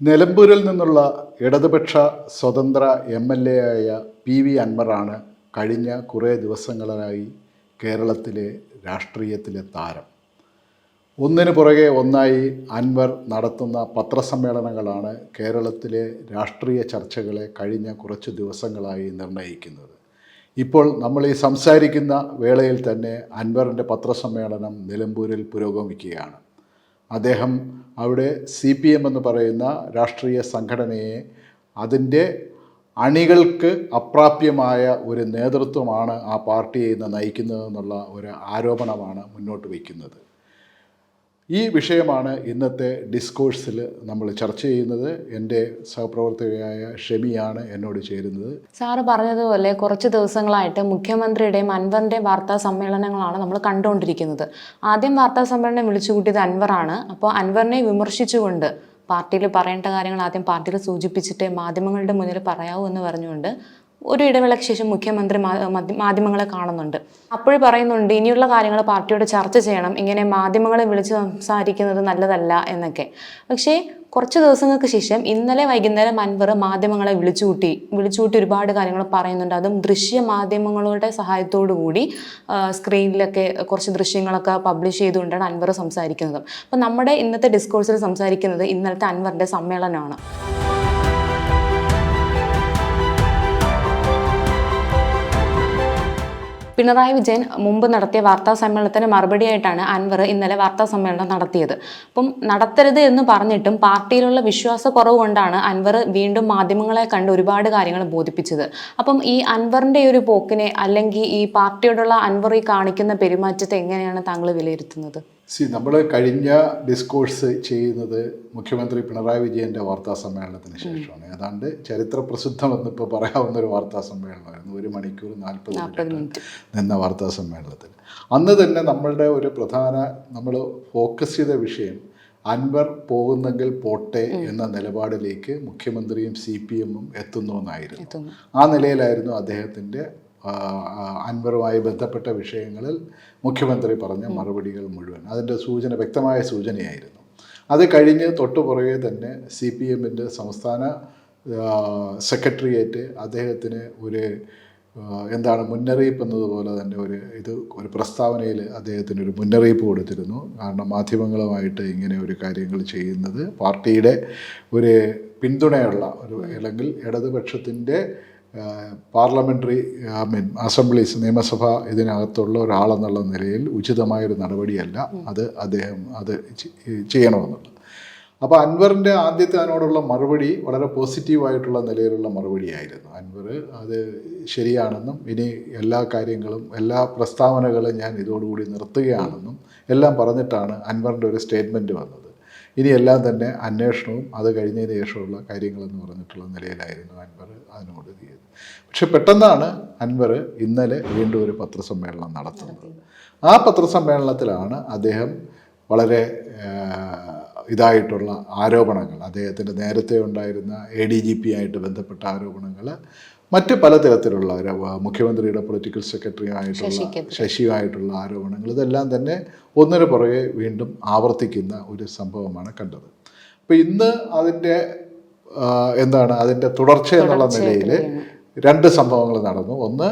നിലമ്പൂരിൽ നിന്നുള്ള ഇടതുപക്ഷ സ്വതന്ത്ര എം എൽ എ ആയ പി വി അൻവറാണ് കഴിഞ്ഞ കുറേ ദിവസങ്ങളായി കേരളത്തിലെ രാഷ്ട്രീയത്തിലെ താരം. ഒന്നിനു പുറകെ ഒന്നായി അൻവർ നടത്തുന്ന പത്രസമ്മേളനങ്ങളാണ് കേരളത്തിലെ രാഷ്ട്രീയ ചർച്ചകളെ കഴിഞ്ഞ കുറച്ച് ദിവസങ്ങളായി നിർണയിക്കുന്നത് ഇപ്പോൾ നമ്മൾ ഈ സംസാരിക്കുന്ന വേളയിൽ തന്നെ അൻവറിന്റെ പത്രസമ്മേളനം നിലമ്പൂരിൽ പുരോഗമിക്കുകയാണ്. അദ്ദേഹം അവിടെ സി പി എം എന്ന് പറയുന്ന രാഷ്ട്രീയ സംഘടനയെ അതിന്റെ അണികൾക്ക് അപ്രാപ്യമായ ഒരു നേതൃത്വമാണ് ആ പാർട്ടിയെ ഇന്ന് നയിക്കുന്നതെന്നുള്ള ഒരു ആരോപണമാണ് മുന്നോട്ട് വയ്ക്കുന്നത്. ഈ വിഷയമാണ് ഇന്നത്തെ ഡിസ്കോഴ്സിൽ നമ്മൾ ചർച്ച ചെയ്യുന്നത്. എന്റെ സഹപ്രവർത്തകയായ ഷെമിയാണ് എന്നോട് ചേരുന്നത്. സാറ് പറഞ്ഞതുപോലെ കുറച്ച് ദിവസങ്ങളായിട്ട് മുഖ്യമന്ത്രിയുടെയും അൻവറിന്റെയും വാർത്താ സമ്മേളനങ്ങളാണ് നമ്മൾ കണ്ടുകൊണ്ടിരിക്കുന്നത്. ആദ്യം വാർത്താ സമ്മേളനം വിളിച്ചു കൂട്ടിയത് അൻവറാണ്. അപ്പോൾ അൻവറിനെ വിമർശിച്ചുകൊണ്ട് പാർട്ടിയിൽ പറയേണ്ട കാര്യങ്ങൾ ആദ്യം പാർട്ടിയിൽ സൂചിപ്പിച്ചിട്ട് മാധ്യമങ്ങളുടെ മുന്നിൽ പറയാവൂ എന്ന് പറഞ്ഞുകൊണ്ട് ഒരു ഇടവേളയ്ക്ക് ശേഷം മുഖ്യമന്ത്രി മാധ്യമങ്ങളെ കാണുന്നുണ്ട്. അപ്പോഴും പറയുന്നുണ്ട് ഇനിയുള്ള കാര്യങ്ങൾ പാർട്ടിയോട് ചർച്ച ചെയ്യണം ഇങ്ങനെ മാധ്യമങ്ങളെ വിളിച്ച് സംസാരിക്കുന്നത് നല്ലതല്ല എന്നൊക്കെ. പക്ഷേ കുറച്ച് ദിവസങ്ങൾക്ക് ശേഷം ഇന്നലെ വൈകുന്നേരം അൻവർ മാധ്യമങ്ങളെ വിളിച്ചുകൂട്ടി വിളിച്ചുകൂട്ടി ഒരുപാട് കാര്യങ്ങൾ പറയുന്നുണ്ട്. അതും ദൃശ്യ മാധ്യമങ്ങളുടെ സഹായത്തോടു കൂടി സ്ക്രീനിലൊക്കെ കുറച്ച് ദൃശ്യങ്ങളൊക്കെ പബ്ലിഷ് ചെയ്തുകൊണ്ടാണ് അൻവർ സംസാരിക്കുന്നത്. അപ്പം നമ്മുടെ ഇന്നത്തെ ഡിസ്കോഴ്സിൽ സംസാരിക്കുന്നത് ഇന്നലത്തെ അൻവറിന്റെ സമ്മേളനമാണ്. പിണറായി വിജയൻ മുമ്പ് നടത്തിയ വാർത്താ സമ്മേളനത്തിന് മറുപടിയായിട്ടാണ് അൻവർ ഇന്നലെ വാർത്താ സമ്മേളനം നടത്തിയത്. അപ്പം നടത്തരുത് എന്ന് പറഞ്ഞിട്ടും പാർട്ടിയിലുള്ള വിശ്വാസക്കുറവ് കൊണ്ടാണ് അൻവർ വീണ്ടും മാധ്യമങ്ങളെ കണ്ട് ഒരുപാട് കാര്യങ്ങൾ ബോധിപ്പിച്ചത്. അപ്പം ഈ അൻവറിന്റെ ഈ ഒരു പോക്കിനെ അല്ലെങ്കിൽ ഈ പാർട്ടിയോടുള്ള അൻവർ ഈ കാണിക്കുന്ന പെരുമാറ്റത്തെ എങ്ങനെയാണ് താങ്കൾ വിലയിരുത്തുന്നത്? സി നമ്മൾ കഴിഞ്ഞ ഡിസ്കോഴ്സ് ചെയ്യുന്നത് മുഖ്യമന്ത്രി പിണറായി വിജയന്റെ വാർത്താ സമ്മേളനത്തിന് ശേഷമാണ്. ഏതാണ്ട് ചരിത്ര പ്രസിദ്ധമെന്നിപ്പോൾ പറയാവുന്ന ഒരു വാർത്താ സമ്മേളനമായിരുന്നു. ഒരു മണിക്കൂർ നാൽപ്പത് മിനിറ്റ് നിന്ന വാർത്താ സമ്മേളനത്തിൽ. അന്ന് തന്നെ നമ്മളുടെ ഒരു പ്രധാന നമ്മൾ ഫോക്കസ് ചെയ്ത വിഷയം അൻവർ പോകുന്നെങ്കിൽ പോട്ടെ എന്ന നിലപാടിലേക്ക് മുഖ്യമന്ത്രിയും സി പി എമ്മും എത്തുന്നുവെന്നായിരുന്നു എന്നായിരുന്നു. ആ നിലയിലായിരുന്നു അദ്ദേഹത്തിന്റെ അൻവറുമായി ബന്ധപ്പെട്ട വിഷയങ്ങളിൽ മുഖ്യമന്ത്രി പറഞ്ഞ മറുപടികൾ മുഴുവൻ. അതിന്റെ സൂചന വ്യക്തമായ സൂചനയായിരുന്നു. അത് കഴിഞ്ഞ് തൊട്ടു പുറകെ തന്നെ സി പി എമ്മിന്റെ സംസ്ഥാന സെക്രട്ടേറിയറ്റ് അദ്ദേഹത്തിന് ഒരു എന്താണ് മുന്നറിയിപ്പ് എന്നതുപോലെ തന്നെ ഒരു ഇത് ഒരു പ്രസ്താവനയിൽ അദ്ദേഹത്തിന് ഒരു മുന്നറിയിപ്പ് കൊടുത്തിരുന്നു. കാരണം മാധ്യമങ്ങളുമായിട്ട് ഇങ്ങനെ ഒരു കാര്യങ്ങൾ ചെയ്യുന്നത് പാർട്ടിയുടെ ഒരു പിന്തുണയുള്ള ഒരു അല്ലെങ്കിൽ ഇടതുപക്ഷത്തിന്റെ പാർലമെന്ററി ഐ മീൻ അസംബ്ലീസ് നിയമസഭ ഇതിനകത്തുള്ള ഒരാളെന്നുള്ള നിലയിൽ ഉചിതമായൊരു നടപടിയല്ല അത് അദ്ദേഹം അത് ചെയ്യണമെന്നുള്ളത്. അപ്പോൾ അൻവറിന്റെ ആദ്യത്തെ അതിനോടുള്ള മറുപടി വളരെ പോസിറ്റീവായിട്ടുള്ള നിലയിലുള്ള മറുപടിയായിരുന്നു. അൻവർ അത് ശരിയാണെന്നും ഇനി എല്ലാ കാര്യങ്ങളും എല്ലാ പ്രസ്താവനകളും ഞാൻ ഇതോടുകൂടി നിർത്തുകയാണെന്നും എല്ലാം പറഞ്ഞിട്ടാണ് അൻവറിന്റെ ഒരു സ്റ്റേറ്റ്മെന്റ് വന്നത്. ഇനി എല്ലാം തന്നെ അന്വേഷണവും അത് കഴിഞ്ഞതിന് ശേഷമുള്ള കാര്യങ്ങളെന്ന് പറഞ്ഞിട്ടുള്ള നിലയിലായിരുന്നു അൻവർ അതിനോട് ചെയ്തത് പക്ഷെ പെട്ടെന്നാണ് അൻവർ ഇന്നലെ വീണ്ടും ഒരു പത്രസമ്മേളനം നടത്തുന്നത്. ആ പത്രസമ്മേളനത്തിലാണ് അദ്ദേഹം വളരെ ഇതായിട്ടുള്ള ആരോപണങ്ങൾ അദ്ദേഹത്തിന്റെ നേരത്തെ ഉണ്ടായിരുന്ന എ ഡി ജി പി ആയിട്ട് ബന്ധപ്പെട്ട ആരോപണങ്ങൾ മറ്റ് പലതരത്തിലുള്ള മുഖ്യമന്ത്രിയുടെ പൊളിറ്റിക്കൽ സെക്രട്ടറിയുമായിട്ടുള്ള ശശി ശശിയുമായിട്ടുള്ള ആരോപണങ്ങൾ ഇതെല്ലാം തന്നെ ഒന്നിനു പുറകെ വീണ്ടും ആവർത്തിക്കുന്ന ഒരു സംഭവമാണ് കണ്ടത്. അപ്പോൾ ഇന്ന് അതിന്റെ എന്താണ് അതിന്റെ തുടർച്ച എന്നുള്ള നിലയിൽ രണ്ട് സംഭവങ്ങൾ നടന്നു. ഒന്ന്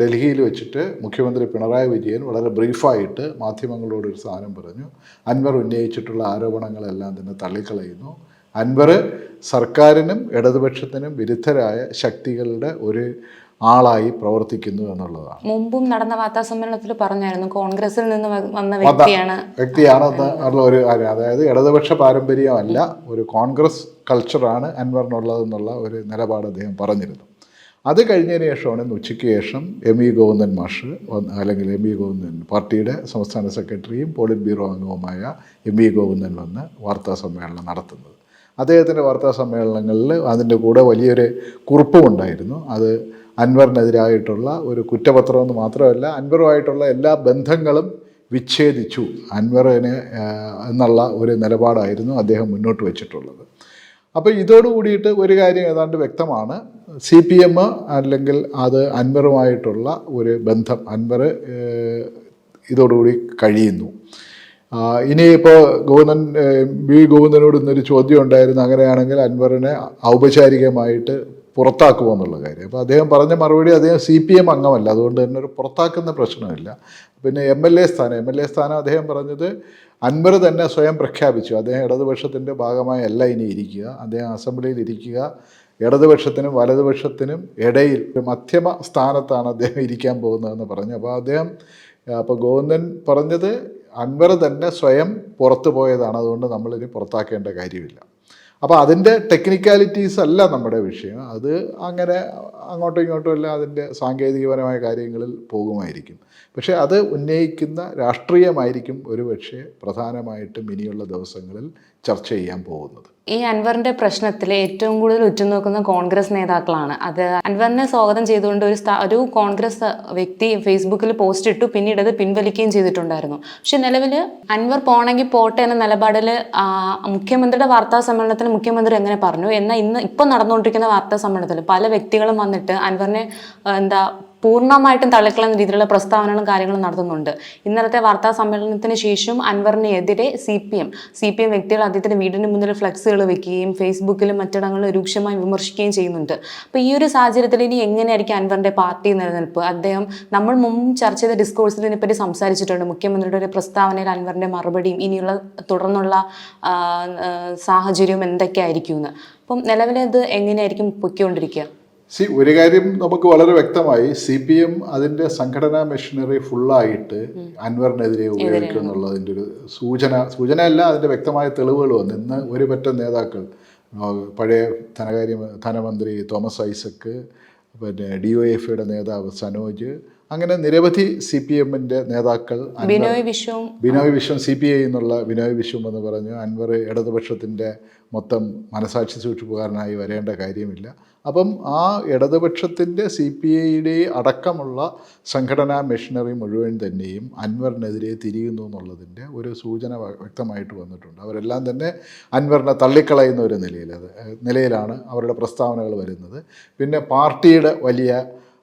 ഡൽഹിയിൽ വെച്ചിട്ട് മുഖ്യമന്ത്രി പിണറായി വിജയൻ വളരെ ബ്രീഫായിട്ട് മാധ്യമങ്ങളോട് ഒരു സാധനം പറഞ്ഞു. അൻവർ ഉന്നയിച്ചിട്ടുള്ള ആരോപണങ്ങളെല്ലാം തന്നെ തള്ളിക്കളയുന്നു. അൻവർ സർക്കാരിനും ഇടതുപക്ഷത്തിനും വിരുദ്ധരായ ശക്തികളുടെ ഒരു ആളായി പ്രവർത്തിക്കുന്നു എന്നുള്ളതാണ്. മുമ്പും നടന്ന വാർത്താ സമ്മേളനത്തിൽ പറഞ്ഞായിരുന്നു കോൺഗ്രസിൽ നിന്ന് വന്ന വ്യക്തിയാണ്. വ്യക്തിയാണ് എന്നുള്ള ഒരു കാര്യം. അതായത് ഇടതുപക്ഷ പാരമ്പര്യമല്ല ഒരു കോൺഗ്രസ് കൾച്ചറാണ് അൻവറിനുള്ളതെന്നുള്ള ഒരു നിലപാട് അദ്ദേഹം പറഞ്ഞിരുന്നു. അത് കഴിഞ്ഞതിന് ശേഷമാണ് ഇന്ന് ഉച്ചയ്ക്ക് ശേഷം എം ഇ ഗോവിന്ദൻ മാഷ് അല്ലെങ്കിൽ എം ഇ ഗോവിന്ദൻ പാർട്ടിയുടെ സംസ്ഥാന സെക്രട്ടറിയും പോളിറ്റ് ബ്യൂറോ അംഗവുമായ എം ഇ ഗോവിന്ദൻ വന്ന് വാർത്താ സമ്മേളനം നടത്തുന്നത്. അദ്ദേഹത്തിന്റെ വാർത്താ സമ്മേളനങ്ങളിൽ അതിന്റെ കൂടെ വലിയൊരു കുറിപ്പും ഉണ്ടായിരുന്നു അത് അൻവറിനെതിരായിട്ടുള്ള ഒരു കുറ്റപത്രം എന്ന് മാത്രമല്ല അൻവറുമായിട്ടുള്ള എല്ലാ ബന്ധങ്ങളും വിച്ഛേദിച്ചു അൻവറിന് എന്നുള്ള ഒരു നിലപാടായിരുന്നു അദ്ദേഹം മുന്നോട്ട് വെച്ചിട്ടുള്ളത്. അപ്പോൾ ഇതോട് കൂടിയിട്ട് ഒരു കാര്യം ഏതാണ്ട് വ്യക്തമാണ്. സി പി എം അല്ലെങ്കിൽ അത് അൻവറുമായിട്ടുള്ള ഒരു ബന്ധം അൻവർ ഇതോടുകൂടി കഴിയുന്നു. ഇനിയിപ്പോൾ ഗോവിന്ദൻ ബി ഗോവിന്ദനോട് ഇന്നൊരു ചോദ്യം ഉണ്ടായിരുന്നു. അങ്ങനെയാണെങ്കിൽ അൻവറിനെ ഔപചാരികമായിട്ട് പുറത്താക്കുമോ എന്നുള്ള കാര്യം. അപ്പോൾ അദ്ദേഹം പറഞ്ഞ മറുപടി അദ്ദേഹം സി പി എം അംഗമല്ല. അതുകൊണ്ട് തന്നെ ഒരു പുറത്താക്കുന്ന പ്രശ്നമില്ല. പിന്നെ എം എൽ എ സ്ഥാനം. എം എൽ എ സ്ഥാനം അദ്ദേഹം പറഞ്ഞത് അൻവർ തന്നെ സ്വയം പ്രഖ്യാപിച്ചു. അദ്ദേഹം ഇടതുപക്ഷത്തിന്റെ ഭാഗമായി അല്ല ഇനി ഇരിക്കുക. അദ്ദേഹം അസംബ്ലിയിൽ ഇരിക്കുക. ഇടതുപക്ഷത്തിനും വലതുപക്ഷത്തിനും ഇടയിൽ ഒരു മധ്യമ സ്ഥാനത്താണ് അദ്ദേഹം ഇരിക്കാൻ പോകുന്നതെന്ന് പറഞ്ഞു. അപ്പോൾ അദ്ദേഹം അപ്പോൾ ഗോവിന്ദൻ പറഞ്ഞത് അൻവർ തന്നെ സ്വയം പുറത്തു പോയതാണ്. അതുകൊണ്ട് നമ്മളിനി പുറത്താക്കേണ്ട കാര്യമില്ല. അപ്പോൾ അതിന്റെ ടെക്നിക്കാലിറ്റീസ് അല്ല നമ്മുടെ വിഷയം. അത് അങ്ങനെ അങ്ങോട്ടും ഇങ്ങോട്ടും എല്ലാം അതിന്റെ സാങ്കേതികപരമായ കാര്യങ്ങളിൽ പോകുമായിരിക്കും. പക്ഷേ അത് ഉന്നയിക്കുന്ന രാഷ്ട്രീയമായിരിക്കും ഒരുപക്ഷെ പ്രധാനമായിട്ടും ഇനിയുള്ള ദിവസങ്ങളിൽ ചർച്ച ചെയ്യാൻ പോകുന്നത്. ഈ അൻവറിന്റെ പ്രശ്നത്തിൽ ഏറ്റവും കൂടുതൽ ഉറ്റുനോക്കുന്ന കോൺഗ്രസ് നേതാക്കളാണ്. അത് അൻവറിനെ സ്വാഗതം ചെയ്തുകൊണ്ട് ഒരു ഒരു കോൺഗ്രസ് വ്യക്തി ഫേസ്ബുക്കിൽ പോസ്റ്റ് ഇട്ടു പിന്നീട് അത് പിൻവലിക്കുകയും ചെയ്തിട്ടുണ്ടായിരുന്നു. പക്ഷെ നിലവിൽ അൻവർ പോണെങ്കിൽ പോട്ടെ എന്ന നിലപാടിൽ മുഖ്യമന്ത്രിയുടെ വാർത്താ സമ്മേളനത്തിൽ മുഖ്യമന്ത്രി എങ്ങനെ പറഞ്ഞു? എന്നാൽ ഇന്ന് ഇപ്പം നടന്നുകൊണ്ടിരിക്കുന്ന വാർത്താ സമ്മേളനത്തിൽ പല വ്യക്തികളും വന്നിട്ട് അൻവറിനെ എന്താ പൂർണമായിട്ടും തള്ളിക്കളയുന്ന രീതിയിലുള്ള പ്രസ്താവനകളും കാര്യങ്ങളും നടത്തുന്നുണ്ട്. ഇന്നലത്തെ വാർത്താ സമ്മേളനത്തിന് ശേഷം അൻവറിനെതിരെ C P M C P M വ്യക്തികൾ അദ്ദേഹത്തിന്റെ വീടിന് മുന്നിൽ ഫ്ലക്സുകൾ വെക്കുകയും ഫേസ്ബുക്കിലും മറ്റിടങ്ങളിലും രൂക്ഷമായി വിമർശിക്കുകയും ചെയ്യുന്നുണ്ട്. അപ്പോൾ ഈ ഒരു സാഹചര്യത്തിൽ ഇനി എങ്ങനെയായിരിക്കും അൻവറിന്റെ പാർട്ടി നിലനിൽപ്പ്? അദ്ദേഹം നമ്മൾ മുമ്പ് ചർച്ച ചെയ്ത ഡിസ്കോഴ്സിൽ ഇതിനെപ്പറ്റി സംസാരിച്ചിട്ടുണ്ട്. മുഖ്യമന്ത്രിയുടെ ഒരു പ്രസ്താവനയിൽ അൻവറിന്റെ മറുപടിയും ഇനിയുള്ള തുടർന്നുള്ള സാഹചര്യം എന്തൊക്കെയായിരിക്കും എന്ന് അപ്പം നിലവിലെ ഇത് എങ്ങനെയായിരിക്കും പൊയ്ക്കൊണ്ടിരിക്കുക? സി ഒരു കാര്യം നമുക്ക് വളരെ വ്യക്തമായി സി പി എം അതിന്റെ സംഘടനാ മെഷീനറി ഫുള്ളായിട്ട് അൻവറിനെതിരെ ഉപയോഗിക്കും എന്നുള്ളതിന്റെ ഒരു സൂചന സൂചന അല്ല അതിന്റെ വ്യക്തമായ തെളിവുകൾ വന്നു. ഇന്ന് ഒരു പറ്റം നേതാക്കൾ പഴയ ധനകാര്യ ധനമന്ത്രി തോമസ് ഐസക്ക് പിന്നെ ഡി ഒ എഫ് നേതാവ് സനോജ് അങ്ങനെ നിരവധി സി പി എമ്മിന്റെ നേതാക്കൾ Binoy Viswam. Binoy Viswam C P I എന്നുള്ള ബിനോയ് വിശ്വം എന്ന് പറഞ്ഞു. അൻവർ ഇടതുപക്ഷത്തിന്റെ മൊത്തം മനസാക്ഷി സൂക്ഷിപ്പുകാരനായി വരേണ്ട കാര്യമില്ല. അപ്പം ആ ഇടതുപക്ഷത്തിന്റെ സി പി ഐയുടെ അടക്കമുള്ള സംഘടനാ മെഷീനറി മുഴുവൻ തന്നെയും അൻവറിനെതിരെ തിരിയുന്നു എന്നുള്ളതിന്റെ ഒരു സൂചന വ്യക്തമായിട്ട് വന്നിട്ടുണ്ട്. അവരെല്ലാം തന്നെ അൻവറിനെ തള്ളിക്കളയുന്ന ഒരു നിലയിൽ അത് നിലയിലാണ് അവരുടെ പ്രസ്താവനകൾ വരുന്നത്. പിന്നെ പാർട്ടിയുടെ വലിയ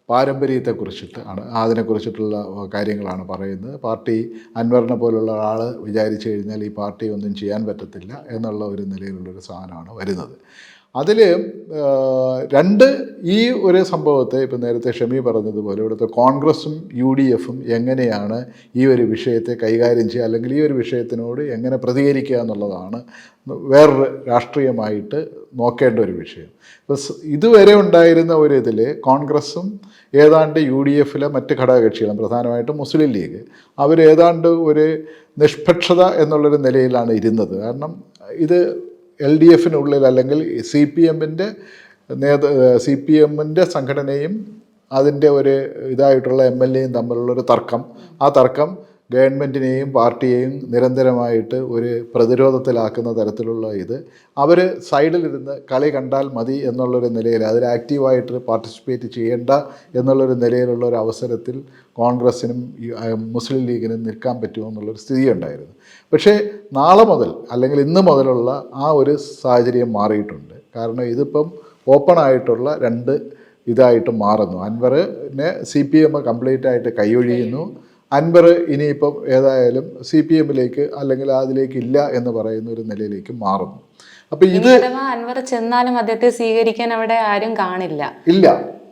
പാരമ്പര്യത്തെക്കുറിച്ചിട്ട് ആണ് അതിനെക്കുറിച്ചിട്ടുള്ള കാര്യങ്ങളാണ് പറയുന്നത്. പാർട്ടി അൻവറിനെ പോലുള്ള ആൾ വിചാരിച്ചു കഴിഞ്ഞാൽ ഈ പാർട്ടി ഒന്നും ചെയ്യാൻ പറ്റത്തില്ല എന്നുള്ള ഒരു നിലയിലുള്ളൊരു സാധനമാണ് വരുന്നത്. അതിൽ രണ്ട് ഈ ഒരു സംഭവത്തെ ഇപ്പം നേരത്തെ ഷമി പറഞ്ഞതുപോലെ ഇവിടുത്തെ കോൺഗ്രസും യു ഡി എഫും എങ്ങനെയാണ് ഈ ഒരു വിഷയത്തെ കൈകാര്യം ചെയ്യുക അല്ലെങ്കിൽ ഈ ഒരു വിഷയത്തിനോട് എങ്ങനെ പ്രതികരിക്കുക എന്നുള്ളതാണ് വേറൊരു രാഷ്ട്രീയമായിട്ട് നോക്കേണ്ട ഒരു വിഷയം. ഇപ്പോൾ ഇതുവരെ ഉണ്ടായിരുന്ന ഒരു ഇതിൽ കോൺഗ്രസും ഏതാണ്ട് യു ഡി എഫിലെ മറ്റ് ഘടകകക്ഷികളും പ്രധാനമായിട്ടും മുസ്ലിം ലീഗ് അവരേതാണ്ട് ഒരു നിഷ്പക്ഷത എന്നുള്ളൊരു നിലയിലാണ് ഇരുന്നത്. കാരണം ഇത് എൽ ഡി എഫിനുള്ളിൽ അല്ലെങ്കിൽ സി പി എമ്മിന്റെ നേത സി പി എമ്മിന്റെ സംഘടനയും അതിന്റെ ഒരു ഇതായിട്ടുള്ള എം എൽ എയും തമ്മിലുള്ളൊരു തർക്കം. ആ തർക്കം ഗവൺമെന്റിനെയും പാർട്ടിയെയും നിരന്തരമായിട്ട് ഒരു പ്രതിരോധത്തിലാക്കുന്ന തരത്തിലുള്ള ഇത്. അവർ സൈഡിലിരുന്ന് കളി കണ്ടാൽ മതി എന്നുള്ളൊരു നിലയിൽ അതിൽ ആക്റ്റീവായിട്ട് പാർട്ടിസിപ്പേറ്റ് ചെയ്യേണ്ട എന്നുള്ളൊരു നിലയിലുള്ള ഒരു അവസരത്തിൽ കോൺഗ്രസ്സിനും മുസ്ലിം ലീഗിനും നിൽക്കാൻ പറ്റുമോ എന്നുള്ളൊരു സ്ഥിതി ഉണ്ടായിരുന്നു പക്ഷേ നാളെ മുതൽ അല്ലെങ്കിൽ ഇന്ന് മുതലുള്ള ആ ഒരു സാഹചര്യം മാറിയിട്ടുണ്ട്. കാരണം ഇതിപ്പം ഓപ്പൺ ആയിട്ടുള്ള രണ്ട് ഇതായിട്ട് മാറുന്നു. അൻവറിനെ സി പി എം കംപ്ലീറ്റ് ആയിട്ട് കൈയൊഴിയുന്നു. അൻവർ ഇനിയിപ്പം ഏതായാലും സി പി എമ്മിലേക്ക് അല്ലെങ്കിൽ അതിലേക്ക് ഇല്ല എന്ന് പറയുന്ന ഒരു നിലയിലേക്ക് മാറുന്നു. അപ്പൊ ഇത് അൻവർ ചെന്നാലും അദ്ദേഹത്തെ സ്വീകരിക്കാൻ അവിടെ ആരും കാണില്ല. ഇല്ല.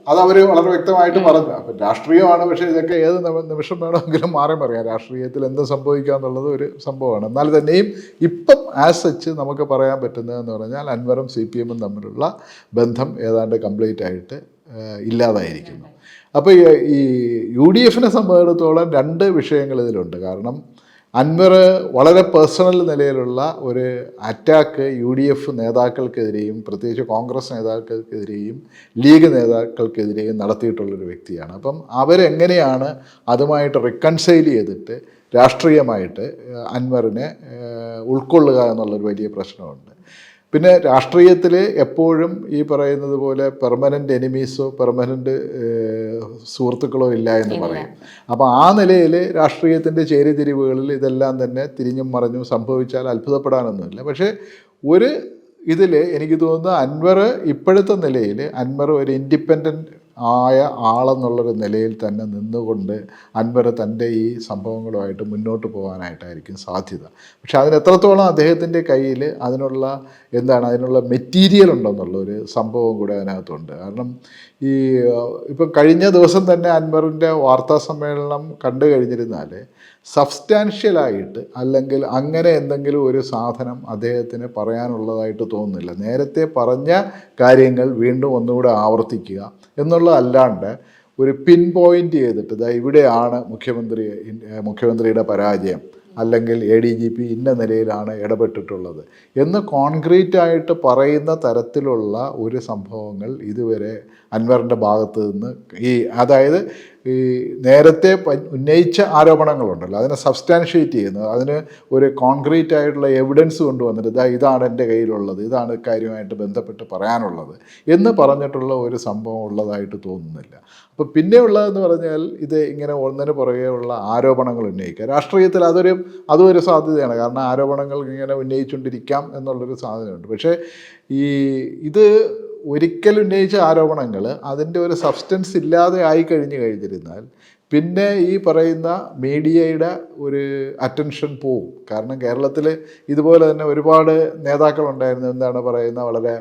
അത് അവർ വളരെ വ്യക്തമായിട്ട് പറഞ്ഞു. അപ്പം രാഷ്ട്രീയമാണ് പക്ഷേ ഇതൊക്കെ ഏത് നിമിഷം വേണമെങ്കിലും മാറി പറയാം രാഷ്ട്രീയത്തിൽ എന്ത് സംഭവിക്കുക എന്നുള്ളത് ഒരു സംഭവമാണ്. എന്നാൽ തന്നെയും ഇപ്പം ആസ് സച്ച് നമുക്ക് പറയാൻ പറ്റുന്നതെന്ന് പറഞ്ഞാൽ അൻവറും സി പി എമ്മും തമ്മിലുള്ള ബന്ധം ഏതാണ്ട് കംപ്ലീറ്റ് ആയിട്ട് ഇല്ലാതായിരിക്കുന്നു. അപ്പോൾ ഈ- യു ഡി എഫിനെ സംബന്ധിച്ചിടത്തോളം രണ്ട് വിഷയങ്ങൾ ഇതിലുണ്ട്. കാരണം അൻവർ വളരെ പേഴ്സണൽ നിലയിലുള്ള ഒരു അറ്റാക്ക് യു ഡി എഫ് നേതാക്കൾക്കെതിരെയും പ്രത്യേകിച്ച് കോൺഗ്രസ് നേതാക്കൾക്കെതിരെയും ലീഗ് നേതാക്കൾക്കെതിരെയും നടത്തിയിട്ടുള്ളൊരു വ്യക്തിയാണ്. അപ്പം അവരെങ്ങനെയാണ് അതുമായിട്ട് റിക്കൺസൈൽ ചെയ്തിട്ട് രാഷ്ട്രീയമായിട്ട് അൻവറിനെ ഉൾക്കൊള്ളുക എന്നുള്ളൊരു വലിയ പ്രശ്നമുണ്ട്. പിന്നെ രാഷ്ട്രീയത്തിൽ എപ്പോഴും ഈ പറയുന്നത് പോലെ പെർമനന്റ് എനിമീസോ പെർമനന്റ് സുഹൃത്തുക്കളോ ഇല്ല എന്ന് പറയും. അപ്പോൾ ആ നിലയിൽ രാഷ്ട്രീയത്തിന്റെ ചേരിതിരിവുകളിൽ ഇതെല്ലാം തന്നെ തിരിഞ്ഞും മറിഞ്ഞും സംഭവിച്ചാൽ അത്ഭുതപ്പെടാനൊന്നുമില്ല. പക്ഷേ ഒരു ഇതിൽ എനിക്ക് തോന്നുന്നത് അൻവർ ഇപ്പോഴത്തെ നിലയിൽ അൻവർ ഒരു ഇൻഡിപെൻഡന്റ് ആയ ആളെന്നുള്ളൊരു നിലയിൽ തന്നെ നിന്നുകൊണ്ട് അൻവർ തന്റെ ഈ സംഭവങ്ങളുമായിട്ട് മുന്നോട്ട് പോകാനായിട്ടായിരിക്കും സാധ്യത. പക്ഷെ അതിന് എത്രത്തോളം അദ്ദേഹത്തിന്റെ കയ്യിൽ അതിനുള്ള എന്താണ് അതിനുള്ള മെറ്റീരിയൽ ഉണ്ടെന്നുള്ള ഒരു സംഭവം കൂടെ അതിനകത്തുണ്ട്. കാരണം ഈ ഇപ്പം കഴിഞ്ഞ ദിവസം തന്നെ അൻവറിന്റെ വാർത്താ സമ്മേളനം കണ്ടു കഴിഞ്ഞിരുന്നാൽ സബ്സ്റ്റാൻഷ്യലായിട്ട് അല്ലെങ്കിൽ അങ്ങനെ എന്തെങ്കിലും ഒരു സാധനം അദ്ദേഹത്തിന് പറയാനുള്ളതായിട്ട് തോന്നുന്നില്ല. നേരത്തെ പറഞ്ഞ കാര്യങ്ങൾ വീണ്ടും ഒന്നുകൂടെ ആവർത്തിക്കുക എന്നുള്ളതല്ലാണ്ട് ഒരു പിൻ പോയിന്റ് ചെയ്തിട്ട് ഇതാ ഇവിടെയാണ് മുഖ്യമന്ത്രി മുഖ്യമന്ത്രിയുടെ പരാജയം. അല്ലെങ്കിൽ എ ഡി ജി പി ഇന്ന നിലയിലാണ് ഇടപെട്ടിട്ടുള്ളത്. എന്ന് കോൺക്രീറ്റ് ആയിട്ട് പറയുന്ന തരത്തിലുള്ള ഒരു സംഭവങ്ങൾ ഇതുവരെ അൻവറിന്റെ ഭാഗത്ത് നിന്ന് ഈ അതായത് ഈ നേരത്തെ ഉന്നയിച്ച ആരോപണങ്ങളുണ്ടല്ലോ. അതിനെ സബ്സ്റ്റാൻഷിയേറ്റ് ചെയ്യുന്നത് അതിന് ഒരു കോൺക്രീറ്റ് ആയിട്ടുള്ള എവിഡൻസ് കൊണ്ടുവന്നിട്ട് ഇതാ ഇതാണ് എന്റെ കയ്യിലുള്ളത് ഇതാണ് ഇക്കാര്യമായിട്ട് ബന്ധപ്പെട്ട് പറയാനുള്ളത് എന്ന് പറഞ്ഞിട്ടുള്ള ഒരു സംഭവം ഉള്ളതായിട്ട് തോന്നുന്നില്ല. അപ്പോൾ പിന്നെ ഉള്ളതെന്ന് പറഞ്ഞാൽ ഇത് ഇങ്ങനെ ഒന്നിന് പുറകെ ഉള്ള ആരോപണങ്ങൾ ഉന്നയിക്കുക. രാഷ്ട്രീയത്തിൽ അതൊരു അതും ഒരു സാധ്യതയാണ്. കാരണം ആരോപണങ്ങൾ ഇങ്ങനെ ഉന്നയിച്ചുകൊണ്ടിരിക്കാം എന്നുള്ളൊരു സാധ്യതയുണ്ട്. പക്ഷേ ഈ ഇത് ഒരിക്കൽ ഉന്നയിച്ച ആരോപണങ്ങൾ അതിന്റെ ഒരു സബ്സ്റ്റൻസ് ഇല്ലാതെ ആയി കഴിഞ്ഞു കഴിഞ്ഞിരുന്നാൽ പിന്നെ ഈ പറയുന്ന മീഡിയയുടെ ഒരു അറ്റൻഷൻ പോവും. കാരണം കേരളത്തിൽ ഇതുപോലെ തന്നെ ഒരുപാട് നേതാക്കളുണ്ടായിരുന്നു. എന്താണ് പറയുന്ന വളരെ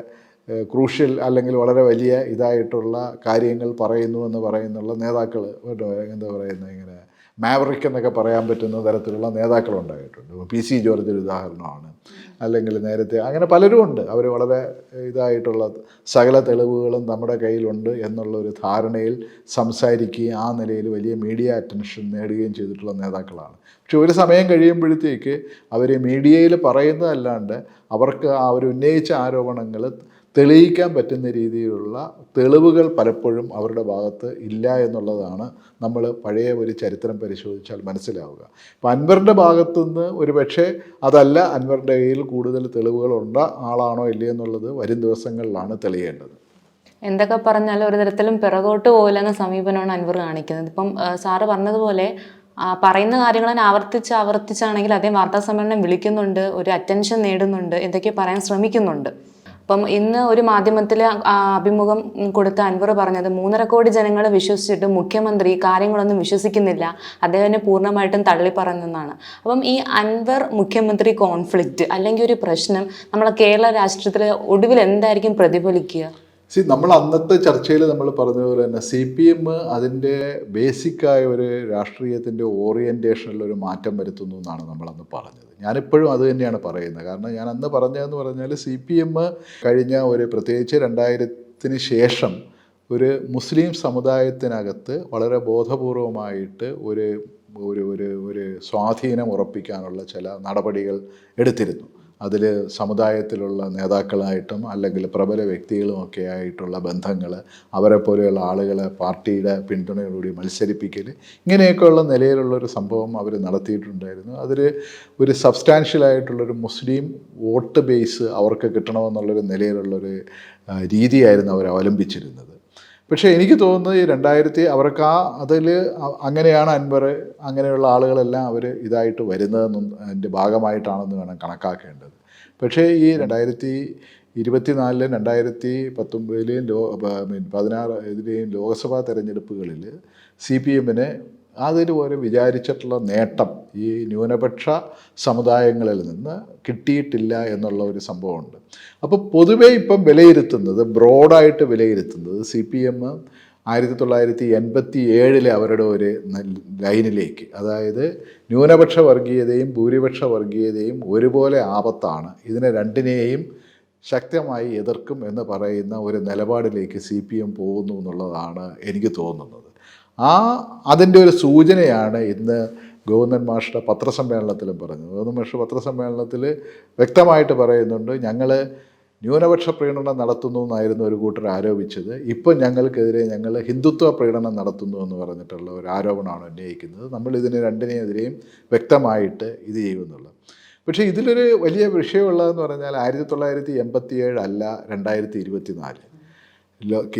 ക്രൂഷ്യൽ അല്ലെങ്കിൽ വളരെ വലിയ ഇതായിട്ടുള്ള കാര്യങ്ങൾ പറയുന്നു എന്ന് പറയുന്നുള്ള നേതാക്കൾ എന്താ പറയുന്നത് ഇങ്ങനെ മാവറിക് എന്നൊക്കെ പറയാൻ പറ്റുന്ന തരത്തിലുള്ള നേതാക്കളുണ്ടായിട്ടുണ്ട് പി സി ജോർജ് ഒരു ഉദാഹരണമാണ്. അല്ലെങ്കിൽ നേരത്തെ അങ്ങനെ പലരും ഉണ്ട്. അവർ വളരെ ഇതായിട്ടുള്ള സകല തെളിവുകളും നമ്മുടെ കയ്യിലുണ്ട് എന്നുള്ള ഒരു ധാരണയിൽ സംസാരിക്കുകയും ആ നിലയിൽ വലിയ മീഡിയ അറ്റൻഷൻ നേടുകയും ചെയ്തിട്ടുള്ള നേതാക്കളാണ്. പക്ഷെ ഒരു സമയം കഴിയുമ്പോഴത്തേക്ക് അവർ മീഡിയയിൽ പറയുന്നതല്ലാണ്ട് അവർക്ക് അവർ ഉന്നയിച്ച ആരോപണങ്ങൾ തെളിയിക്കാൻ പറ്റുന്ന രീതിയിലുള്ള തെളിവുകൾ പലപ്പോഴും അവരുടെ ഭാഗത്ത് ഇല്ല എന്നുള്ളതാണ് നമ്മൾ പഴയ ഒരു ചരിത്രം പരിശോധിച്ചാൽ മനസ്സിലാവുക. അപ്പം അൻവറിന്റെ ഭാഗത്തുനിന്ന് ഒരു പക്ഷേ അതല്ല അൻവറിന്റെ കയ്യിൽ കൂടുതൽ തെളിവുകളുണ്ട ആളാണോ ഇല്ലേ എന്നുള്ളത് വരും ദിവസങ്ങളിലാണ് തെളിയേണ്ടത്. എന്തൊക്കെ പറഞ്ഞാലും ഒരു തരത്തിലും പിറകോട്ട് പോകില്ലെന്ന സമീപനമാണ് അൻവർ കാണിക്കുന്നത്. ഇപ്പം സാറ് പറഞ്ഞതുപോലെ പറയുന്ന കാര്യങ്ങൾ തന്നെ ആവർത്തിച്ച് ആവർത്തിച്ചാണെങ്കിൽ അദ്ദേഹം വാർത്താ സമ്മേളനം വിളിക്കുന്നുണ്ട് ഒരു അറ്റൻഷൻ നേടുന്നുണ്ട് എന്തൊക്കെയോ പറയാൻ ശ്രമിക്കുന്നുണ്ട്. അപ്പം ഇന്ന് ഒരു മാധ്യമത്തിൽ അഭിമുഖം കൊടുത്ത അൻവർ പറഞ്ഞത് മൂന്നര കോടി ജനങ്ങൾ വിശ്വസിച്ചിട്ട് മുഖ്യമന്ത്രി കാര്യങ്ങളൊന്നും വിശ്വസിക്കുന്നില്ല. അദ്ദേഹത്തിനെ പൂർണമായിട്ടും തള്ളി പറഞ്ഞെന്നാണ്. അപ്പം ഈ അൻവർ മുഖ്യമന്ത്രി കോൺഫ്ലിക്റ്റ് അല്ലെങ്കിൽ ഒരു പ്രശ്നം നമ്മളെ കേരള രാഷ്ട്രീയത്തിൽ ഒടുവിൽ എന്തായിരിക്കും പ്രതിഫലിക്കുക? സി നമ്മൾ അന്നത്തെ ചർച്ചയിൽ നമ്മൾ പറഞ്ഞതുപോലെ തന്നെ സി പി എം അതിന്റെ ബേസിക്കായ ഒരു രാഷ്ട്രീയത്തിന്റെ ഓറിയന്റേഷനിൽ ഒരു മാറ്റം വരുത്തുന്നു എന്നാണ് നമ്മൾ അന്ന് പറഞ്ഞത്. ഞാനിപ്പോഴും അത് തന്നെയാണ് പറയുന്നത്. കാരണം ഞാൻ അന്ന് പറഞ്ഞതെന്ന് പറഞ്ഞാൽ സി പി എം കഴിഞ്ഞ ഒരു പ്രത്യേകിച്ച് രണ്ടായിരത്തിന് ശേഷം ഒരു മുസ്ലിം സമുദായത്തിനകത്ത് വളരെ ബോധപൂർവമായിട്ട് ഒരു ഒരു ഒരു ഒരു സ്വാധീനം ഉറപ്പിക്കാനുള്ള ചില നടപടികൾ എടുത്തിരുന്നു. അതിൽ സമുദായത്തിലുള്ള നേതാക്കളായിട്ടും അല്ലെങ്കിൽ പ്രബല വ്യക്തികളുമൊക്കെ ആയിട്ടുള്ള ബന്ധങ്ങൾ അവരെ പോലെയുള്ള ആളുകളെ പാർട്ടിയുടെ പിന്തുണയോടുകൂടി മത്സരിപ്പിക്കൽ ഇങ്ങനെയൊക്കെയുള്ള നിലയിലുള്ള ഒരു സംഭവം അവർ നടത്തിയിട്ടുണ്ടായിരുന്നു. അതിൽ ഒരു സബ്സ്റ്റാൻഷ്യലായിട്ടുള്ളൊരു മുസ്ലിം വോട്ട് ബേസ് അവർക്ക് കിട്ടണമെന്നുള്ളൊരു നിലയിലുള്ളൊരു രീതിയായിരുന്നു അവർ അവലംബിച്ചിരുന്നത്. പക്ഷേ എനിക്ക് തോന്നുന്നത് ഈ രണ്ടായിരത്തി അവർക്ക് ആ അതിൽ അങ്ങനെയാണ് അൻവർ അങ്ങനെയുള്ള ആളുകളെല്ലാം അവർ ഇതായിട്ട് വരുന്നതെന്നും അതിന്റെ ഭാഗമായിട്ടാണെന്ന് വേണം കണക്കാക്കേണ്ടത്. പക്ഷേ ഈ രണ്ടായിരത്തി ഇരുപത്തിനാലിലും രണ്ടായിരത്തി പത്തൊമ്പതിലെയും ലോ മീൻ പതിനാറ് ഇതിലെയും ലോക്സഭാ തെരഞ്ഞെടുപ്പുകളിൽ സി പി എമ്മിന് അതിലുപോലെ വിചാരിച്ചിട്ടുള്ള നേട്ടം ഈ ന്യൂനപക്ഷ സമുദായങ്ങളിൽ നിന്ന് കിട്ടിയിട്ടില്ല എന്നുള്ള ഒരു സംഭവമുണ്ട്. അപ്പോൾ പൊതുവേ ഇപ്പം വിലയിരുത്തുന്നത് ബ്രോഡായിട്ട് വിലയിരുത്തുന്നത് സി പി എം ആയിരത്തി തൊള്ളായിരത്തി എൺപത്തി ഏഴിലെ അവരുടെ ഒരു ലൈനിലേക്ക്. അതായത് ന്യൂനപക്ഷ വർഗീയതയും ഭൂരിപക്ഷ വർഗീയതയും ഒരുപോലെ ആപത്താണ്. ഇതിനെ രണ്ടിനെയും ശക്തമായി എതിർക്കും എന്ന് പറയുന്ന ഒരു നിലപാടിലേക്ക് സി പി എം പോകുന്നു എന്നുള്ളതാണ് എനിക്ക് തോന്നുന്നത്. ആ അതിന്റെ ഒരു സൂചനയാണ് ഇന്ന് ഗോവിന്ദൻ മാഷ്ടെ പത്രസമ്മേളനത്തിലും പറഞ്ഞത്. ഗോവിന്ദൻ മാഷ് പത്രസമ്മേളനത്തിൽ വ്യക്തമായിട്ട് പറയുന്നുണ്ട് ഞങ്ങൾ ന്യൂനപക്ഷ പ്രീണനം നടത്തുന്നു എന്നായിരുന്നു ഒരു കൂട്ടർ ആരോപിച്ചത്. ഇപ്പം ഞങ്ങൾക്കെതിരെ ഞങ്ങൾ ഹിന്ദുത്വ പ്രീണനം നടത്തുന്നു എന്ന് പറഞ്ഞിട്ടുള്ള ഒരു ആരോപണമാണ് ഉന്നയിക്കുന്നത്. നമ്മൾ ഇതിന് രണ്ടിനെതിരെയും വ്യക്തമായിട്ട് ഇത് ചെയ്യുമെന്നുള്ളത് പക്ഷേ ഇതിലൊരു വലിയ വിഷയമുള്ളതെന്ന് പറഞ്ഞാൽ ആയിരത്തി തൊള്ളായിരത്തി എൺപത്തി ഏഴ് അല്ല രണ്ടായിരത്തി ഇരുപത്തി നാല്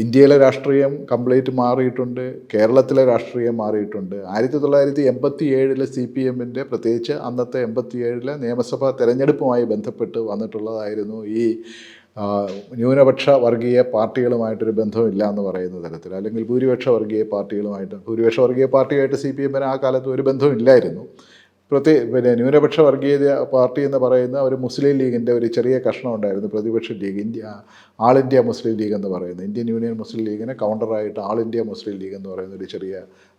ഇന്ത്യയിലെ രാഷ്ട്രീയം കംപ്ലീറ്റ് മാറിയിട്ടുണ്ട് കേരളത്തിലെ രാഷ്ട്രീയം മാറിയിട്ടുണ്ട്. ആയിരത്തി തൊള്ളായിരത്തി എൺപത്തി ഏഴിലെ സി പി എമ്മിന്റെ പ്രത്യേകിച്ച് അന്നത്തെ എൺപത്തി ഏഴിലെ നിയമസഭാ തെരഞ്ഞെടുപ്പുമായി ബന്ധപ്പെട്ട് വന്നിട്ടുള്ളതായിരുന്നു ഈ ന്യൂനപക്ഷ വർഗീയ പാർട്ടികളുമായിട്ടൊരു ബന്ധമില്ല എന്ന് പറയുന്ന തരത്തിൽ. അല്ലെങ്കിൽ ഭൂരിപക്ഷ വർഗീയ പാർട്ടികളുമായിട്ട് ഭൂരിപക്ഷ വർഗീയ പാർട്ടിയായിട്ട് സി പി എമ്മിന് ആ കാലത്ത് ഒരു ബന്ധവും ഇല്ലായിരുന്നു. പ്രത്യേക പിന്നെ ന്യൂനപക്ഷ വർഗീയത പാർട്ടി എന്ന് പറയുന്ന ഒരു മുസ്ലിം ലീഗിന്റെ ഒരു ചെറിയ കഷ്ണം ഉണ്ടായിരുന്നു. പ്രതിപക്ഷ League India All India Muslim League എന്ന് പറയുന്നത്. ഇന്ത്യൻ യൂണിയൻ മുസ്ലിം ലീഗിന് കൗണ്ടറായിട്ട് ആൾ ഇന്ത്യ മുസ്ലിം ലീഗ് എന്ന് പറയുന്ന ഒരു ചെറിയ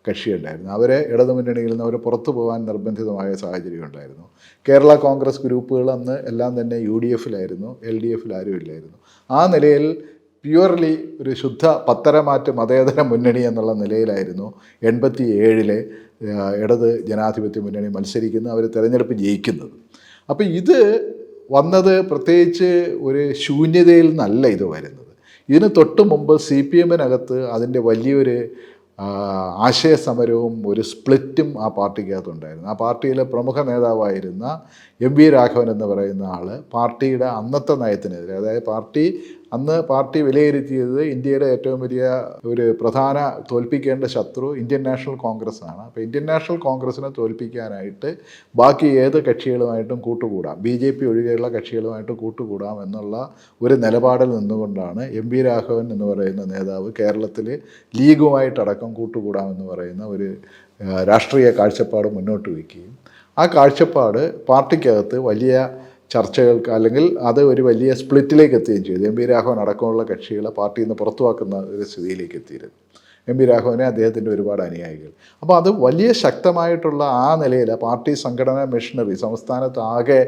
കക്ഷി ഉണ്ടായിരുന്നു. അവരെ ഇടതുമുന്നണിയിൽ നിന്ന് അവർ പുറത്തു പോകാൻ നിർബന്ധിതമായ സാഹചര്യം ഉണ്ടായിരുന്നു. കേരള കോൺഗ്രസ് ഗ്രൂപ്പുകൾ അന്ന് എല്ലാം തന്നെ യു ഡി എഫിലായിരുന്നു എൽ ഡി എഫിൽ ആരും ഇല്ലായിരുന്നു ആ നിലയിൽ പ്യുവർലി ഒരു ശുദ്ധ പത്തരമാറ്റ് മതേതര മുന്നണി എന്നുള്ള നിലയിലായിരുന്നു. എൺപത്തി ഏഴിലെ ഇടത് ജനാധിപത്യ മുന്നണി മത്സരിക്കുന്നത് അവർ തിരഞ്ഞെടുപ്പ് ജയിക്കുന്നത്. അപ്പോൾ ഇത് വന്നത് പ്രത്യേകിച്ച് ഒരു ശൂന്യതയിൽ നിന്നല്ല ഇത് വരുന്നത്. ഇതിന് തൊട്ട് മുമ്പ് സി പി എമ്മിനകത്ത് അതിന്റെ വലിയൊരു ആശയ ആശയസമരവും ഒരു സ്പ്ലിറ്റും ആ പാർട്ടിക്കകത്തുണ്ടായിരുന്നു. ആ പാർട്ടിയിലെ പ്രമുഖ നേതാവായിരുന്ന എം വി രാഘവൻ എന്ന് പറയുന്ന ആൾ പാർട്ടിയുടെ അന്നത്തെ നയത്തിനെതിരെ അതായത് പാർട്ടി അന്ന് പാർട്ടി വിലയിരുത്തിയത് ഇന്ത്യയുടെ ഏറ്റവും വലിയ ഒരു പ്രധാന തോൽപ്പിക്കേണ്ട ശത്രു ഇന്ത്യൻ നാഷണൽ കോൺഗ്രസ് ആണ് അപ്പോൾ ഇന്ത്യൻ നാഷണൽ കോൺഗ്രസിനെ തോൽപ്പിക്കാനായിട്ട് ബാക്കി ഏത് കക്ഷികളുമായിട്ടും കൂട്ടുകൂടാം. ബി ജെ പി ഒഴികെയുള്ള കക്ഷികളുമായിട്ട് കൂട്ടുകൂടാം എന്നുള്ള ഒരു നിലപാടിൽ നിന്നുകൊണ്ടാണ് എം വി രാഘവൻ എന്ന് പറയുന്ന നേതാവ് കേരളത്തിൽ ലീഗുമായിട്ടടക്കം കൂട്ടുകൂടാമെന്ന് പറയുന്ന ഒരു രാഷ്ട്രീയ കാഴ്ചപ്പാട് മുന്നോട്ട് വയ്ക്കുകയും ആ കാഴ്ചപ്പാട് പാർട്ടിക്കകത്ത് വലിയ ചർച്ചകൾക്ക് അല്ലെങ്കിൽ അത് ഒരു വലിയ സ്പ്ലിറ്റിലേക്ക് എത്തുകയും ചെയ്തു. എം പി രാഘവൻ അടക്കമുള്ള കക്ഷികളെ പാർട്ടിയിൽ നിന്ന് പുറത്തുവാക്കുന്ന ഒരു സ്ഥിതിയിലേക്ക് എത്തിയിരുന്നു. എം പി രാഘവനെ അദ്ദേഹത്തിന്റെ ഒരുപാട് അനുയായികൾ. അപ്പോൾ അത് വലിയ ശക്തമായിട്ടുള്ള ആ നിലയിൽ പാർട്ടി സംഘടനാ മെഷീനറി സംസ്ഥാനത്ത് ആകെ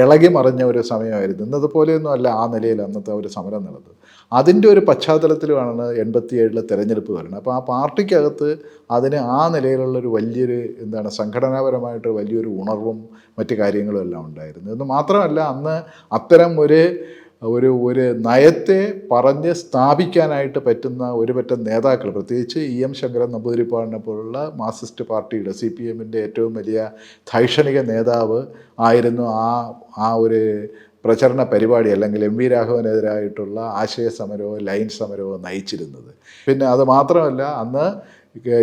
ഇളകി മറിഞ്ഞ ഒരു സമയമായിരുന്നു. ഇന്നതുപോലെയൊന്നും അല്ല ആ നിലയിൽ അന്നത്തെ ഒരു സമരം നടന്നത്. അതിന്റെ ഒരു പശ്ചാത്തലത്തിലുമാണ് എൺപത്തി ഏഴിലെ തെരഞ്ഞെടുപ്പ് വരുന്നത്. അപ്പോൾ ആ പാർട്ടിക്കകത്ത് അതിന് ആ നിലയിലുള്ളൊരു വലിയൊരു എന്താണ് സംഘടനാപരമായിട്ട് വലിയൊരു ഉണർവും മറ്റു കാര്യങ്ങളും എല്ലാം ഉണ്ടായിരുന്നു. എന്ന് മാത്രമല്ല അന്ന് അത്തരം ഒരു ഒരു ഒരു നയത്തെ പറഞ്ഞ് സ്ഥാപിക്കാനായിട്ട് പറ്റുന്ന ഒരു പറ്റം നേതാക്കൾ പ്രത്യേകിച്ച് ഇ എം ശങ്കരൻ നമ്പൂതിരിപ്പാടിനെ പോലുള്ള മാർസിസ്റ്റ് പാർട്ടിയുടെ സി പി എമ്മിന്റെ ഏറ്റവും വലിയ ധൈഷണിക നേതാവ് ആയിരുന്നു ആ ആ ഒരു പ്രചരണ പരിപാടി അല്ലെങ്കിൽ എം വി രാഘവനെതിരായിട്ടുള്ള ആശയ സമരവും ലൈൻ സമരവും നയിച്ചിരുന്നത്. പിന്നെ അത് മാത്രമല്ല അന്ന്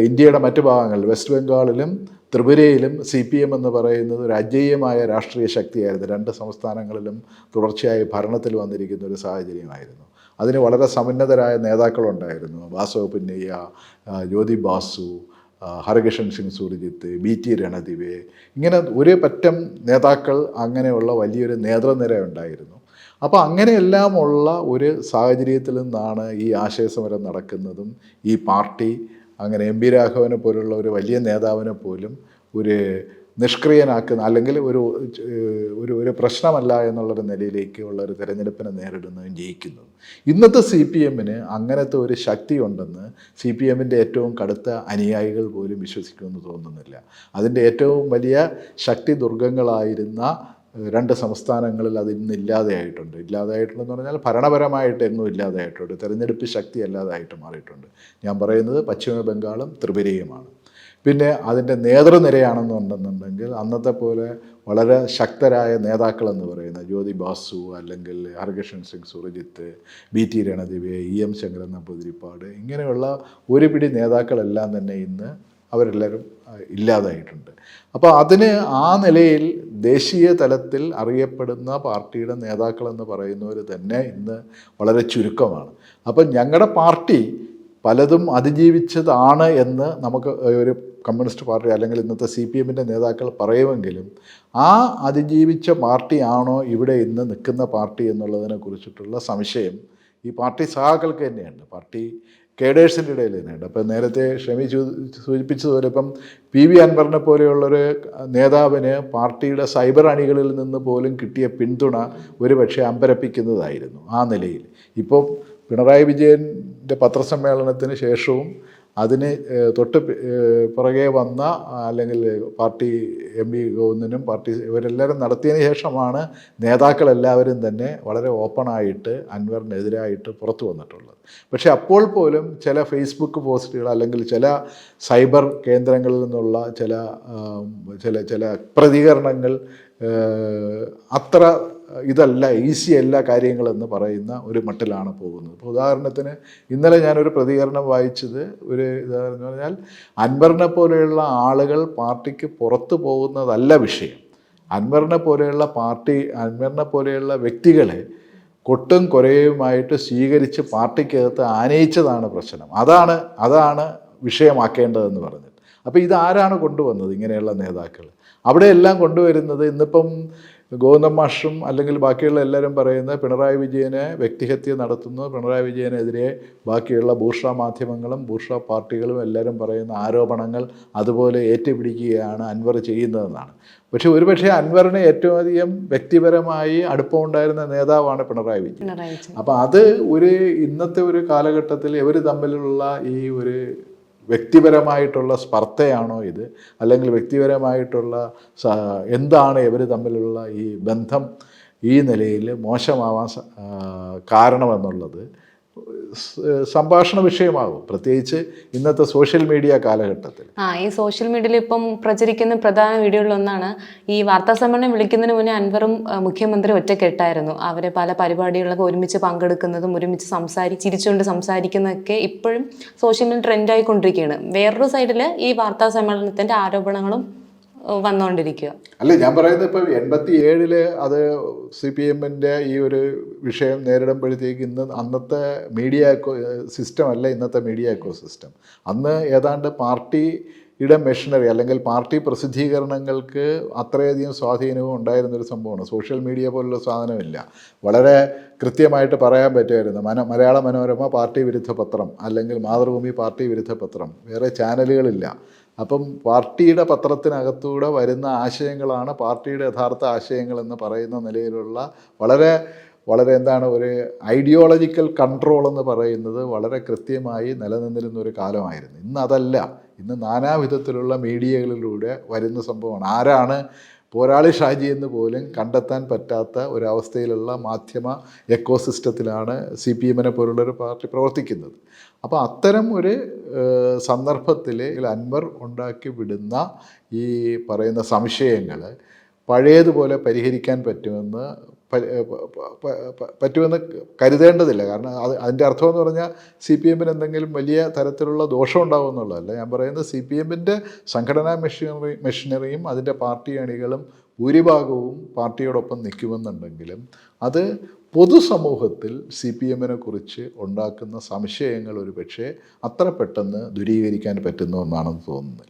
ഇന്ത്യയുടെ മറ്റു ഭാഗങ്ങളിൽ വെസ്റ്റ് ബംഗാളിലും ത്രിപുരയിലും സി പി എം എന്ന് പറയുന്നത് ഒരു അജയ്യമായ രാഷ്ട്രീയ ശക്തിയായിരുന്നു. രണ്ട് സംസ്ഥാനങ്ങളിലും തുടർച്ചയായി ഭരണത്തിൽ വന്നിരിക്കുന്ന ഒരു സാഹചര്യമായിരുന്നു. അതിന് വളരെ സമുന്നതരായ നേതാക്കളുണ്ടായിരുന്നു. Basavapunnaiah Jyoti Basu Harkishan Singh Surjeet B T Ranadive ഇങ്ങനെ ഒരേ പറ്റം നേതാക്കൾ അങ്ങനെയുള്ള വലിയൊരു നേതൃനിര ഉണ്ടായിരുന്നു. അപ്പോൾ അങ്ങനെയെല്ലാമുള്ള ഒരു സാഹചര്യത്തിൽ നിന്നാണ് ഈ ആശയസമരം നടക്കുന്നതും ഈ പാർട്ടി അങ്ങനെ എം ബി രാഘവനെ പോലുള്ള ഒരു വലിയ നേതാവിനെ പോലും ഒരു നിഷ്ക്രിയനാക്കുന്ന അല്ലെങ്കിൽ ഒരു ഒരു ഒരു പ്രശ്നമല്ല എന്നുള്ളൊരു നിലയിലേക്ക് ഉള്ള ഒരു തിരഞ്ഞെടുപ്പിനെ നേരിടുന്നതും ജയിക്കുന്നതും ഇന്നത്തെ സി പി എമ്മിന് അങ്ങനത്തെ ഒരു ശക്തി ഉണ്ടെന്ന് സി പി എമ്മിന്റെ ഏറ്റവും കടുത്ത അനുയായികൾ പോലും വിശ്വസിക്കുമെന്ന് തോന്നുന്നില്ല. അതിന്റെ ഏറ്റവും വലിയ ശക്തി ദുർഗങ്ങളായിരുന്ന രണ്ട് സംസ്ഥാനങ്ങളിൽ അത് ഇന്ന് ഇല്ലാതെയായിട്ടുണ്ട്. ഇല്ലാതായിട്ടുണ്ടെന്ന് പറഞ്ഞാൽ ഭരണപരമായിട്ട് എങ്ങും ഇല്ലാതായിട്ടുണ്ട് തെരഞ്ഞെടുപ്പ് ശക്തി അല്ലാതായിട്ട് മാറിയിട്ടുണ്ട്. ഞാൻ പറയുന്നത് പശ്ചിമ ബംഗാളും ത്രിപുരയുമാണ്. പിന്നെ അതിന്റെ നേതൃനിരയാണെന്നുണ്ടെന്നുണ്ടെങ്കിൽ അന്നത്തെ പോലെ വളരെ ശക്തരായ നേതാക്കളെന്ന് പറയുന്ന ജ്യോതി ബാസു അല്ലെങ്കിൽ Harkishan Singh Surjeet B T Ranadive E M Sankaran Namboodiripad ഇങ്ങനെയുള്ള ഒരു പിടി നേതാക്കളെല്ലാം തന്നെ ഇന്ന് അവരെല്ലാവരും ഇല്ലാതായിട്ടുണ്ട്. അപ്പോൾ അതിന് ആ നിലയിൽ ദേശീയ തലത്തിൽ അറിയപ്പെടുന്ന പാർട്ടിയുടെ നേതാക്കളെന്ന് പറയുന്നവർ തന്നെ ഇന്ന് വളരെ ചുരുക്കമാണ്. അപ്പം ഞങ്ങളുടെ പാർട്ടി പലതും അതിജീവിച്ചതാണ് എന്ന് നമുക്ക് ഒരു കമ്മ്യൂണിസ്റ്റ് പാർട്ടി അല്ലെങ്കിൽ ഇന്നത്തെ സി പി എമ്മിന്റെ നേതാക്കൾ പറയുമെങ്കിലും ആ അതിജീവിച്ച പാർട്ടിയാണോ ഇവിടെ ഇന്ന് നിൽക്കുന്ന പാർട്ടി എന്നുള്ളതിനെ കുറിച്ചിട്ടുള്ള സംശയം ഈ പാർട്ടി സഹാക്കൾക്ക് തന്നെയുണ്ട്. പാർട്ടി കേഡേഴ്സിന്റെ ഇടയിൽ തന്നെയുണ്ട്. അപ്പോൾ നേരത്തെ ഷമി സൂചിപ്പിച്ചതുപോലെ ഇപ്പം പി വി അൻവറിനെ പോലെയുള്ളൊരു നേതാവിന് പാർട്ടിയുടെ സൈബർ അണികളിൽ നിന്ന് പോലും കിട്ടിയ പിന്തുണ ഒരു പക്ഷേ അമ്പരപ്പിക്കുന്നതായിരുന്നു ആ നിലയിൽ. ഇപ്പോൾ പിണറായി വിജയന്റെ പത്രസമ്മേളനത്തിന് ശേഷവും അതിന് തൊട്ട് പുറകെ വന്ന അല്ലെങ്കിൽ പാർട്ടി എം പി ഗോവിന്ദനും പാർട്ടി ഇവരെല്ലാവരും നടത്തിയതിന് ശേഷമാണ് നേതാക്കളെല്ലാവരും തന്നെ വളരെ ഓപ്പണായിട്ട് അൻവറിനെതിരായിട്ട് പുറത്തു വന്നിട്ടുള്ളത്. പക്ഷേ അപ്പോൾ പോലും ചില ഫേസ്ബുക്ക് പോസ്റ്റുകൾ അല്ലെങ്കിൽ ചില സൈബർ കേന്ദ്രങ്ങളിൽ നിന്നുള്ള ചില ചില ചില പ്രതികരണങ്ങൾ അത്ര ഇതല്ല ഈസി അല്ല കാര്യങ്ങളെന്ന് പറയുന്ന ഒരു മട്ടിലാണ് പോകുന്നത്. ഇപ്പോൾ ഉദാഹരണത്തിന് ഇന്നലെ ഞാനൊരു പ്രതികരണം വായിച്ചത് ഒരു ഇതാണെന്ന് പറഞ്ഞാൽ അൻവറിനെ പോലെയുള്ള ആളുകൾ പാർട്ടിക്ക് പുറത്തു പോകുന്നതല്ല വിഷയം. അൻവറിനെ പോലെയുള്ള പാർട്ടി അൻവറിനെ പോലെയുള്ള വ്യക്തികളെ കൊട്ടും കുറയുമായിട്ട് സ്വീകരിച്ച് പാർട്ടിക്കകത്ത് ആനയിച്ചതാണ് പ്രശ്നം. അതാണ് അതാണ് വിഷയമാക്കേണ്ടതെന്ന് പറഞ്ഞിട്ട് അപ്പോൾ ഇതാരാണ് കൊണ്ടുവന്നത് ഇങ്ങനെയുള്ള നേതാക്കൾ അവിടെയെല്ലാം കൊണ്ടുവരുന്നത് ഇന്നിപ്പം ഗോവിന്ദൻ മാഷും അല്ലെങ്കിൽ ബാക്കിയുള്ള എല്ലാവരും പറയുന്നത് പിണറായി വിജയനെ വ്യക്തിഹത്യ നടത്തുന്നു. പിണറായി വിജയനെതിരെ ബാക്കിയുള്ള ഭൂഷ മാധ്യമങ്ങളും ഭൂഷ പാർട്ടികളും എല്ലാവരും പറയുന്ന ആരോപണങ്ങൾ അതുപോലെ ഏറ്റുപിടിക്കുകയാണ് അൻവർ ചെയ്യുന്നതെന്നാണ്. പക്ഷേ ഒരുപക്ഷെ അൻവറിന് ഏറ്റവും അധികം വ്യക്തിപരമായി അടുപ്പമുണ്ടായിരുന്ന നേതാവാണ് പിണറായി വിജയൻ. അപ്പം അത് ഒരു ഇന്നത്തെ ഒരു കാലഘട്ടത്തിൽ ഇവർ തമ്മിലുള്ള ഈ ഒരു വ്യക്തിപരമായിട്ടുള്ള സ്പർദ്ധയാണോ ഇത്? അല്ലെങ്കിൽ വ്യക്തിപരമായിട്ടുള്ള എന്താണ് ഇവർ തമ്മിലുള്ള ഈ ബന്ധം ഈ നിലയിൽ മോശമാവാൻ കാരണമെന്നുള്ളത് സംഭാഷണ വിഷയമാകും. പ്രത്യേകിച്ച് ഇന്നത്തെ സോഷ്യൽ മീഡിയ കാലഘട്ടത്തിൽ. ആ ഈ സോഷ്യൽ മീഡിയയിൽ ഇപ്പം പ്രചരിക്കുന്ന പ്രധാന വീഡിയോകളിലൊന്നാണ് ഈ വാർത്താ സമ്മേളനം വിളിക്കുന്നതിന് മുന്നേ അൻവറും മുഖ്യമന്ത്രി ഒറ്റക്കെട്ടായിരുന്നു. അവരെ പല പരിപാടികളൊക്കെ ഒരുമിച്ച് പങ്കെടുക്കുന്നതും ഒരുമിച്ച് സംസാരി ചിരിച്ചുകൊണ്ട് സംസാരിക്കുന്നതൊക്കെ ഇപ്പോഴും സോഷ്യൽ മീഡിയ ട്രെൻഡായിക്കൊണ്ടിരിക്കുകയാണ്. വേറൊരു സൈഡിൽ ഈ വാർത്താ സമ്മേളനത്തിന്റെ ആരോപണങ്ങളും വന്നുകൊണ്ടിരിക്കുക അല്ല ഞാൻ പറയുന്നത് ഇപ്പൊ എൺപത്തി ഏഴിൽ അത് സി പി എമ്മിന്റെ ഈ ഒരു വിഷയം നേരിടുമ്പോഴത്തേക്ക് ഇന്ന് അന്നത്തെ മീഡിയ സിസ്റ്റം അല്ല ഇന്നത്തെ മീഡിയ എക്കോ സിസ്റ്റം അന്ന് ഏതാണ്ട് പാർട്ടി ഇട മെഷീനറി അല്ലെങ്കിൽ പാർട്ടി പ്രസിദ്ധീകരണങ്ങൾക്ക് അത്രയധികം സ്വാധീനവും ഉണ്ടായിരുന്നൊരു സംഭവമാണ്. സോഷ്യൽ മീഡിയ പോലുള്ള സാധനമില്ല. വളരെ കൃത്യമായിട്ട് പറയാൻ പറ്റുമായിരുന്നു. മന മലയാള മനോരമ പാർട്ടി വിരുദ്ധ പത്രം അല്ലെങ്കിൽ മാതൃഭൂമി പാർട്ടി വിരുദ്ധ പത്രം വേറെ ചാനലുകളില്ല അപ്പം പാർട്ടിയുടെ പത്രത്തിനകത്തൂടെ വരുന്ന ആശയങ്ങളാണ് പാർട്ടിയുടെ യഥാർത്ഥ ആശയങ്ങൾ എന്ന് പറയുന്ന നിലയിലുള്ള വളരെ വളരെ എന്താണ് ഒരു ഐഡിയോളജിക്കൽ കൺട്രോൾ എന്ന് പറയുന്നത് വളരെ കൃത്യമായി നിലനിന്നിരുന്ന ഒരു കാലമായിരുന്നു. ഇന്ന് അതല്ല. ഇന്ന് നാനാവിധത്തിലുള്ള മീഡിയകളിലൂടെ വരുന്ന സംഭവമാണ്. ആരാണ് പോരാളി ഷാജി എന്ന് പോലും കണ്ടെത്താൻ പറ്റാത്ത ഒരവസ്ഥയിലുള്ള മാധ്യമ എക്കോസിസ്റ്റത്തിലാണ് സി പി എമ്മിനെ പോലുള്ളൊരു പാർട്ടി പ്രവർത്തിക്കുന്നത്. അപ്പോൾ അത്തരം ഒരു സന്ദർഭത്തിൽ അൻവർ ഉണ്ടാക്കി വിടുന്ന ഈ പറയുന്ന സംശയങ്ങൾ പഴയതുപോലെ പരിഹരിക്കാൻ പറ്റുമെന്ന് പറ്റുമെന്ന് കരുതേണ്ടതില്ല. കാരണം അത് അതിന്റെ അർത്ഥമെന്ന് പറഞ്ഞാൽ സി പി എമ്മിന് എന്തെങ്കിലും വലിയ തരത്തിലുള്ള ദോഷം ഉണ്ടാവും എന്നുള്ളതല്ല. ഞാൻ പറയുന്നത് സി പി എമ്മിന്റെ സംഘടനാ മെഷീനറി മെഷീനറിയും അതിന്റെ പാർട്ടി അണികളും ഭൂരിഭാഗവും പാർട്ടിയോടൊപ്പം നിൽക്കുമെന്നുണ്ടെങ്കിലും അത് പൊതുസമൂഹത്തിൽ സി പി എമ്മിനെ കുറിച്ച് ഉണ്ടാക്കുന്ന സംശയങ്ങൾ ഒരു പക്ഷേ അത്ര പെട്ടെന്ന് ദൂരീകരിക്കാൻ പറ്റുന്ന ഒന്നാണെന്ന് തോന്നുന്നില്ല.